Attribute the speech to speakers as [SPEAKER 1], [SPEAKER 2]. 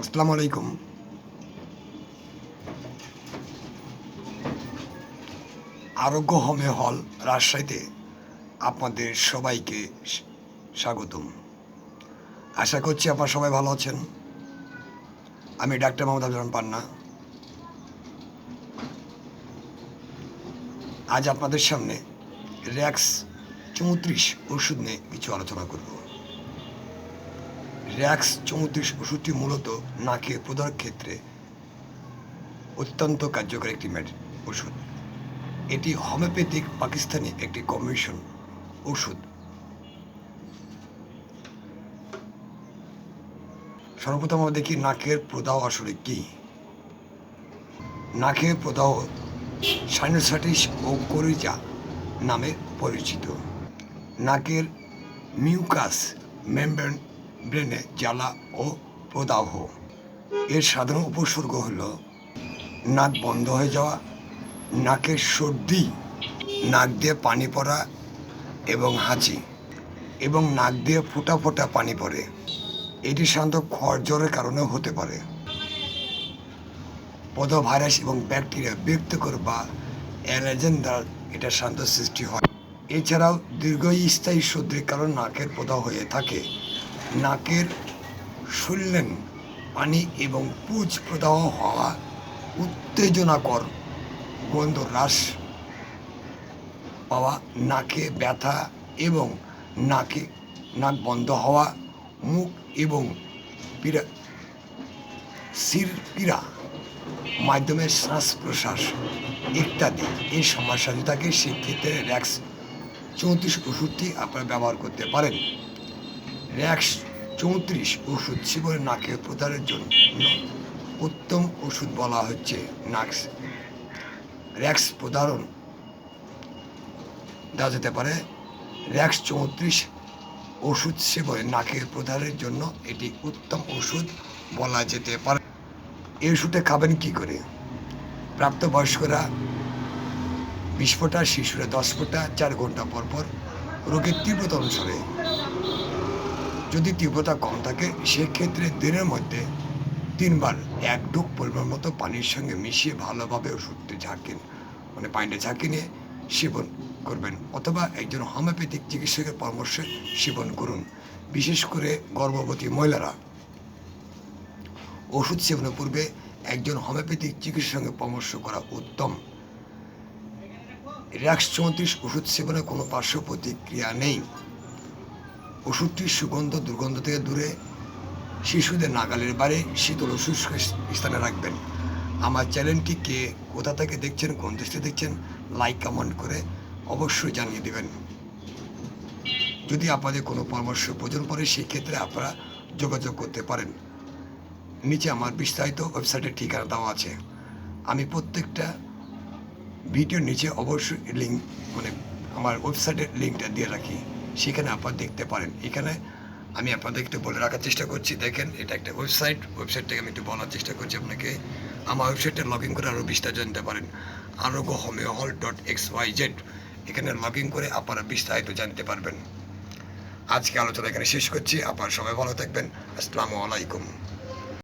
[SPEAKER 1] আসসালামু আলাইকুম। আরোগ্য হোমে হল রাজশাহীতে আপনাদের সবাইকে স্বাগতম। আশা করছি আপনারা সবাই ভালো আছেন। আমি ডাক্তার মোহাম্মদ আফজান পান্না। আজ আপনাদের সামনে র্যাক্স চৌত্রিশ ওষুধ নিয়ে কিছু আলোচনা করব। র্যাক্স চৌত্রিশ ওষুধটি মূলত নাকে প্রদার ক্ষেত্রে অত্যন্ত কার্যকর একটি ওষুধ। এটি হোমিওপ্যাথিক পাকিস্তানি একটি কমিশন ওষুধ। সর্বপ্রথম আমরা দেখি নাকের প্রদাহ আসলে কি। নাকের প্রদাহ সাইনোসাইটিস ও করিজা নামে পরিচিত। নাকের মিউকাস মেমব্রেন ব্রেনে জ্বালা ও প্রদাহ। এর সাধারণ উপসর্গ হল, নাক বন্ধ হয়ে যাওয়া নাকের সর্দি, নাক দিয়ে পানি পড়া এবং হাঁচি এবং নাক দিয়ে ফোটা ফোটা পানি পড়ে। এটি সাধারণত খড় জ্বরের কারণেও হতে পারে। পদ ভাইরাস এবং ব্যাকটেরিয়া বিরক্তকর বা অ্যালার্জেন দ্বারা এটা শান্ত সৃষ্টি হয়। এছাড়াও দীর্ঘস্থায়ী সর্দির কারণ নাকের প্রদাহ হয়ে থাকে। নাকের শুনলেন পানি এবং পুজ প্রদাহ হওয়া উত্তেজনাকর গন্ধ হ্রাস পাওয়া, নাকে ব্যথা এবং নাকে নাক বন্ধ হওয়া, মুখ এবং পীড়া, শির পীড়া, মাধ্যমে শ্বাস প্রশ্বাস ইত্যাদি। এই সমস্যা থাকে সেক্ষেত্রে র্যাক্স চৌত্রিশ ওষুধটি আপনারা ব্যবহার করতে পারেন। র্যাক্স চৌত্রিশ ওষুধ শিবর নাকের প্রদানের জন্য। উত্তম ওষুধ বলা হচ্ছে নাক্স র্যাক্স প্রদারণ দেওয়া যেতে পারে। র্যাক্স চৌত্রিশ ওষুধ সেবনে নাকের প্রদানের জন্য এটি উত্তম ওষুধ বলা যেতে পারে। এই ওষুধে খাবেন কি করে? প্রাপ্তবয়স্করা বিশ ফোঁটা, শিশুরা দশ ফোঁটা, চার ঘণ্টা পর পর রোগের তীব্রতা অনুসারে যদি তীব্রতা কম থাকে, সেক্ষেত্রে দিনের মধ্যে তিনবার এক ডুব পরিমাণ মতো পানির সঙ্গে মিশিয়ে ভালোভাবে ওষুধটি ঝাঁকেন মানে পানিটা ঝাঁকে নিয়ে সেবন করবেন অথবা একজন হোমিওপ্যাথিক চিকিৎসকের পরামর্শে সেবন করুন। বিশেষ করে গর্ভবতী মহিলারা। ওষুধ সেবনের পূর্বে একজন হোমিওপ্যাথিক চিকিৎসকের সঙ্গে পরামর্শ করা উত্তম। র্যাক্স চৌত্রিশ, ওষুধ সেবনে কোনো পার্শ্ব প্রতিক্রিয়া নেই। ওষুধটির সুগন্ধ, দুর্গন্ধ থেকে দূরে। শিশুদের নাগালের বাইরে শীতল শুষ্ক স্থানে রাখবেন। আমার চ্যানেলটি কে কোথা থেকে দেখছেন, কোন থেকে দেখছেন, লাইক, কমেন্ট করে অবশ্যই জানিয়ে দেবেন। যদি আপনাদের কোনো পরামর্শ প্রয়োজন পড়ে, সেক্ষেত্রে আপনারা যোগাযোগ করতে পারেন। নিচে আমার বিস্তারিত ওয়েবসাইটের ঠিকানা দেওয়া আছে। আমি প্রত্যেকটা ভিডিওর নিচে অবশ্যই লিঙ্ক মানে আমার ওয়েবসাইটের লিঙ্কটা দিয়ে রাখি। সেখানে আপনার দেখতে পারেন। এখানে আমি আপনাদের একটু বলে রাখার চেষ্টা করছি, দেখেন এটা একটা ওয়েবসাইট ওয়েবসাইট থেকে আমি একটু বলার চেষ্টা করছি আপনাকে। আমার ওয়েবসাইটে লগ ইন করে আরও বিস্তার জানতে পারেন। Arogya homeo hall dot X Y Z এখানে লগ ইন করে আপনারা বিস্তারিত জানতে পারবেন। আজকে আলোচনা এখানে শেষ করছি, আপনার সবাই ভালো থাকবেন। আসসালামু আলাইকুম।